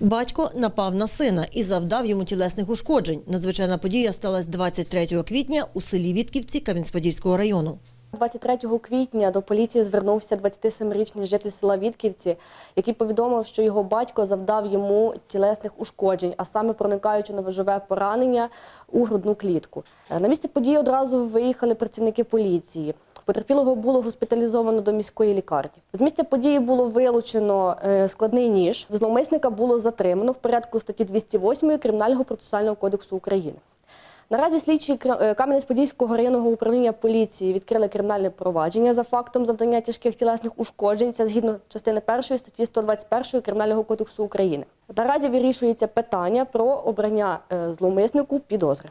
Батько напав на сина і завдав йому тілесних ушкоджень. Надзвичайна подія сталася 23 квітня у селі Вітківці Кам'янець-Подільського району. 23 квітня до поліції звернувся 27-річний житель села Вітківці, який повідомив, що його батько завдав йому тілесних ушкоджень, а саме проникаючи на ножове поранення у грудну клітку. Е, На місце події одразу виїхали працівники поліції. Потерпілого було госпіталізовано до міської лікарні. З місця події було вилучено е, складний ніж. Зловмисника було затримано в порядку статті 208 Кримінального процесуального кодексу України. Наразі слідчі е, Кам'янець-Подільського районного управління поліції відкрили кримінальне провадження за фактом завдання тяжких тілесних ушкоджень. Це згідно частини 1 статті 121 Кримінального кодексу України. Наразі вирішується питання про обрання е, зловмиснику підозри.